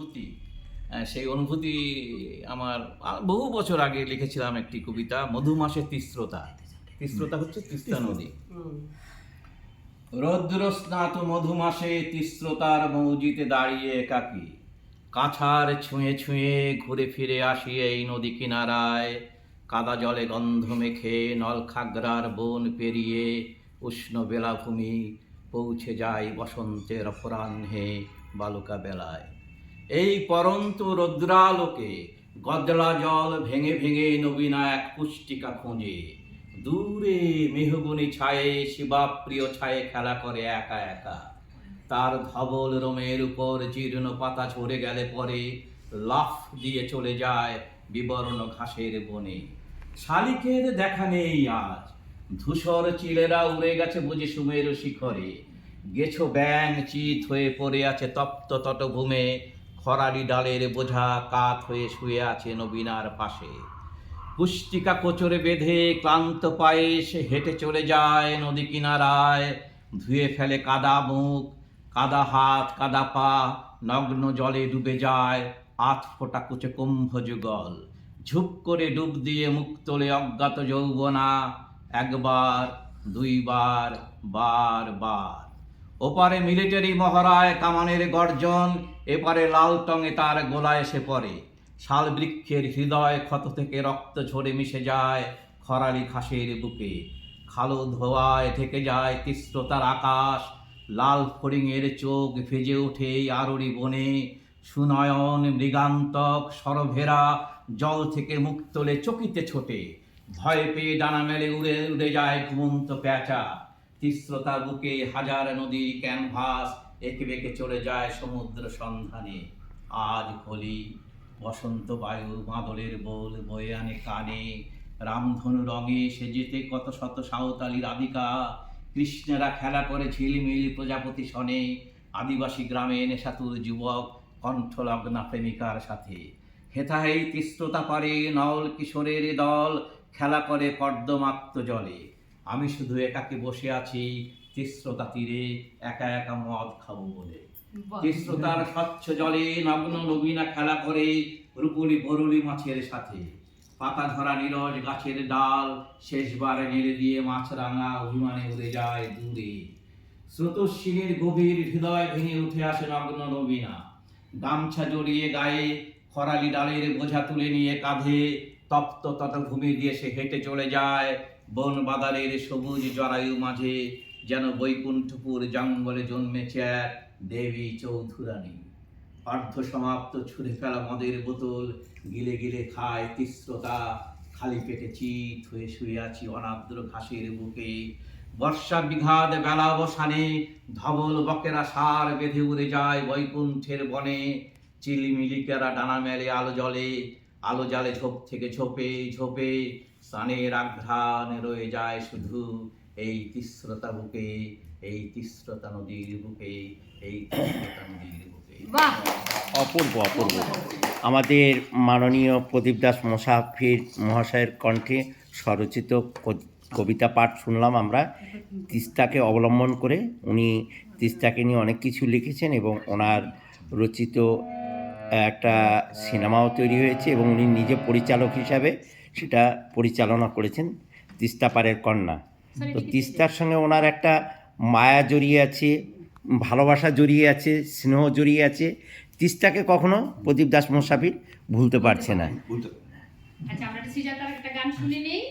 অনুভূতি সেই অনুভূতি আমার বহু বছর আগে লিখেছিলাম একটি কবিতা মধুমাসের তিস্রতা। তিস্রতা হচ্ছে তিস্তা নদী। রৌদ্র স্নাত মধুমাসে তিস্রতার মৌজিতে দাঁড়িয়ে একাকী কাছার ছুঁয়ে ছুঁয়ে ঘুরে ফিরে আসি এই নদী কিনারায়। কাদা জলে গন্ধ মেখে নলখাগড়ার বন পেরিয়ে উষ্ণ বেলাভূমি পৌঁছে যায় বসন্তের অপরাহ্নে বালুকা বেলায়। এই পরন্ত রৌদ্রালোকে গদলা জল ভেঙে ভেঙে নবীনা এক পুষ্টিকা খোঁজে। দূরে মেহগুনি ছায়ে, শিবাপ্রিয় ছায়ে খেলা করে একা একা। তার ধবল রোমের উপর জীর্ণ পাতা ঝরে গেলে পরে লাফ দিয়ে চলে যায় বিবর্ণ ঘাসের বনে। শালিকের দেখা নেই আজ। ধূসর চিলেরা উড়ে গেছে বুঝি সুমের শিখরে। গেছো ব্যাং চিত হয়ে পড়ে আছে তপ্ত তটভূমে। খরারি ডালের বোঝা কাত হয়ে শুয়ে আছে নবীনার পাশে। পুষ্টিকা কোচরে বেঁধে ক্লান্ত পায়ে সে হেঁটে চলে যায় নদী কিনারায়। ধুয়ে ফেলে কাদা মুখ, কাদা হাত, কাদা পা, নগ্ন জলে ডুবে যায় আধ ফোটা কুচে কুম্ভ যুগল। ঝুপ করে ডুব দিয়ে মুখ তোলে অজ্ঞাত যৌবনা। একবার, দুইবার বার বার ওপারে মিলিটারি মহড়ায় কামানের গর্জন, এপারে লাল টঙে তার গোলায় এসে পড়ে। শাল বৃক্ষের হৃদয় ক্ষত থেকে রক্ত ঝরে মিশে যায় খরালি ঘাসের বুকে। খালো ধোয়ায় থেকে যায় তিস্রতার আকাশ। লাল ফড়িংয়ের চোখ ভেজে ওঠে আরড়ি বনে। সুনয়ন মৃগান্তক সরভেরা জল থেকে মুখ তোলে চকিতে ছোটে। ভয় পেয়ে ডানা মেলে উড়ে উড়ে যায় ঘুমন্ত প্যাঁচা। তিস্রতা বুকে হাজার নদী ক্যানভাস এঁকে বেঁকে চলে যায় সমুদ্র সন্ধানে। আজ হোলি, বসন্ত বায়ু মাদলের বোল বয়ে আনে কানে। রামধনু রঙে সেজেতে কত শত সাঁওতালি রাধিকা কৃষ্ণেরা খেলা করে ঝিলমিল প্রজাপতি সনে। আদিবাসী গ্রামে নেশাতুর যুবক, কণ্ঠলগ্না প্রেমিকার সাথে। হেথাহেই তিস্রতা পারে নল কিশোরের দল, খেলা করে কর্দমাক্ত জলে। আমি শুধু একাকে বসে আছি তিস্রতা তীরে একা একা মদ খাব বলে। তিস্রতার স্বচ্ছ জলে নগ্ন নবীনা খেলা করে রূপলি বরুলি মাছের সাথে। পাতা ধরা নীরজ গাছের ডাল শেষবার নেড়ে দিয়ে মাছরাঙা অভিমানে উড়ে যায় দূরে। স্রোতস্বিনীর গভীর হৃদয় ভেঙে উঠে আসে নগ্ন নবীনা। গামছা জড়িয়ে গায়ে খরালি ডালের বোঝা তুলে নিয়ে কাঁধে তপ্ত তটভূমি দিয়ে সে হেঁটে চলে যায়। বন বাদারের সবুজ জরায়ু মাঝে যেন বৈকুণ্ঠপুর জঙ্গলে জন্মেছে এক দেবী চৌধুরানী। অর্ধ সমাপ্ত ছুঁড়ে ফেলা মদের বোতল, গিলে গিলে খায় তিস্রতা, খালি পেটে চিত হয়ে শুয়ে আছি অনাদ্র ঘাসের বুকে। বর্ষা বিঘাত বেলা অবসানে ধবল বকেরা সার বেঁধে উড়ে যায় বৈকুণ্ঠের বনে। চিলিমিলিকেরা ডানা মেলে আলো জলে আলো জালে ঝোপ থেকে ঝোপে ঝোপে স্নানের আঘ্রাণ রয়ে যায় শুধু এই তিস্রতা বুকে এই তিস্রতা নদীর বুকে এই তিস্রতা নদীর বুকে। অপূর্ব অপূর্ব। আমাদের মাননীয় প্রদীপ দাস মোসাফির মহাশয়ের কণ্ঠে স্বরচিত কবিতা পাঠ শুনলাম আমরা। তিস্তাকে অবলম্বন করে উনি তিস্তাকে নিয়ে অনেক কিছু লিখেছেন এবং ওনার রচিত একটা সিনেমাও তৈরি হয়েছে এবং উনি নিজে পরিচালক হিসাবে সেটা পরিচালনা করেছেন তিস্তা পাড়ের কন্যা। তো তিস্তার সঙ্গে ওনার একটা মায়া জড়িয়ে আছে ভালোবাসা জড়িয়ে আছে স্নেহ জড়িয়ে আছে। তিস্তাকে কখনো প্রদীপ দাস মোসাফির ভুলতে পারছে না। আচ্ছা আমরা একটা গান শুনে নেই।